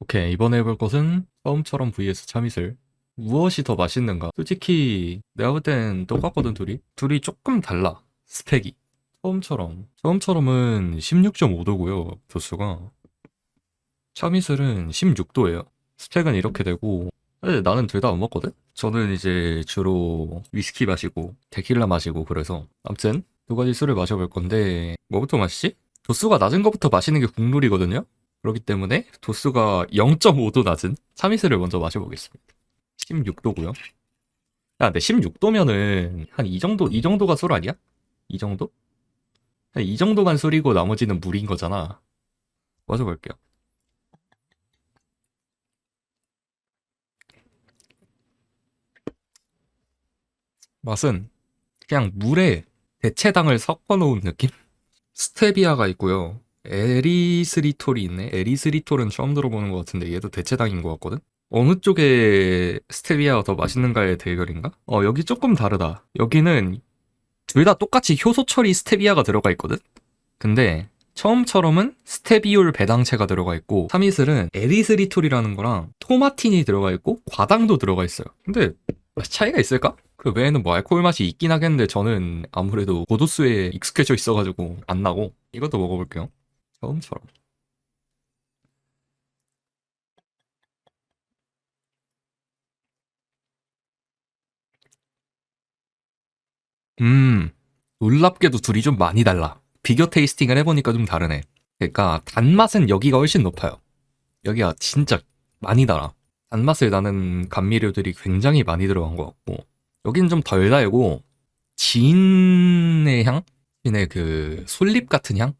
오케이 이번에 해볼 것은 처음처럼 vs 참이슬 무엇이 더 맛있는가? 솔직히 내가 볼 땐 똑같거든 둘이 둘이 조금 달라 스펙이 처음처럼 처음처럼은 16.5도고요 도수가 참이슬은 16도예요 스펙은 이렇게 되고 사실 나는 둘다못 먹거든? 저는 이제 주로 위스키 마시고 데킬라 마시고 그래서 아무튼 두 가지 술을 마셔볼 건데 뭐부터 마시지? 도수가 낮은 것부터 마시는 게 국룰이거든요? 그렇기 때문에 도수가 0.5도 낮은 참이슬을 먼저 마셔보겠습니다. 16도고요. 야, 근데 16도면은 한 이 정도 이 정도가 술 아니야? 이 정도? 한 이 정도만 술이고 나머지는 물인 거잖아. 마셔볼게요. 맛은 그냥 물에 대체당을 섞어 놓은 느낌? 스테비아가 있고요. 에리스리톨이 있네. 에리스리톨은 처음 들어보는 것 같은데 얘도 대체당인 것 같거든? 어느 쪽에 스테비아가 더 맛있는가의 대결인가? 어, 여기 조금 다르다. 여기는 둘 다 똑같이 효소 처리 스테비아가 들어가 있거든? 근데 처음처럼은 스테비올 배당체가 들어가 있고 타미슬은 에리스리톨이라는 거랑 토마틴이 들어가 있고 과당도 들어가 있어요. 근데 차이가 있을까? 그 외에는 뭐 알코올 맛이 있긴 하겠는데 저는 아무래도 고도수에 익숙해져 있어가지고 안 나고 이것도 먹어볼게요. 처음처럼. 음, 놀랍게도 둘이 좀 많이 달라. 비교 테이스팅을 해보니까 좀 다르네. 그러니까 단맛은 여기가 훨씬 높아요. 여기가 진짜 많이 달아. 단맛을 나는 감미료들이 굉장히 많이 들어간 것 같고 여기는 좀 덜 달고 진의 향? 진의 그 솔잎 같은 향?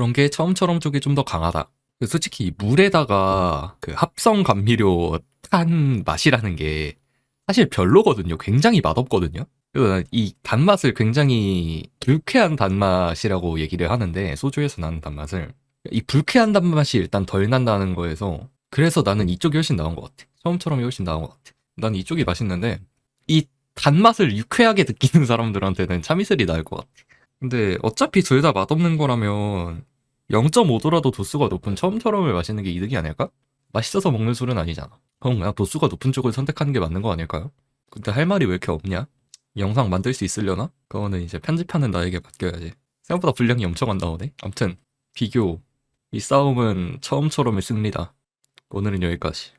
그런 게 처음처럼 쪽이 좀 더 강하다. 솔직히 이 물에다가 그 합성 감미료 탄 맛이라는 게 사실 별로거든요. 굉장히 맛없거든요. 난이 단맛을 굉장히 불쾌한 단맛이라고 얘기를 하는데 소주에서 나는 단맛을 이 불쾌한 단맛이 일단 덜 난다는 거에서 그래서 나는 이쪽이 훨씬 나은 것 같아. 처음처럼이 훨씬 나은 것 같아. 난 이쪽이 맛있는데 이 단맛을 유쾌하게 느끼는 사람들한테는 참이슬이 나을 것 같아. 근데 어차피 둘 다 맛없는 거라면 0.5도라도 도수가 높은 처음처럼을 마시는 게 이득이 아닐까? 맛있어서 먹는 술은 아니잖아. 그럼 그냥 도수가 높은 쪽을 선택하는 게 맞는 거 아닐까요? 근데 할 말이 왜 이렇게 없냐? 영상 만들 수 있으려나? 그거는 이제 편집하는 나에게 맡겨야지. 생각보다 분량이 엄청 안 나오네. 암튼 비교 이 싸움은 처음처럼의 승리다. 오늘은 여기까지.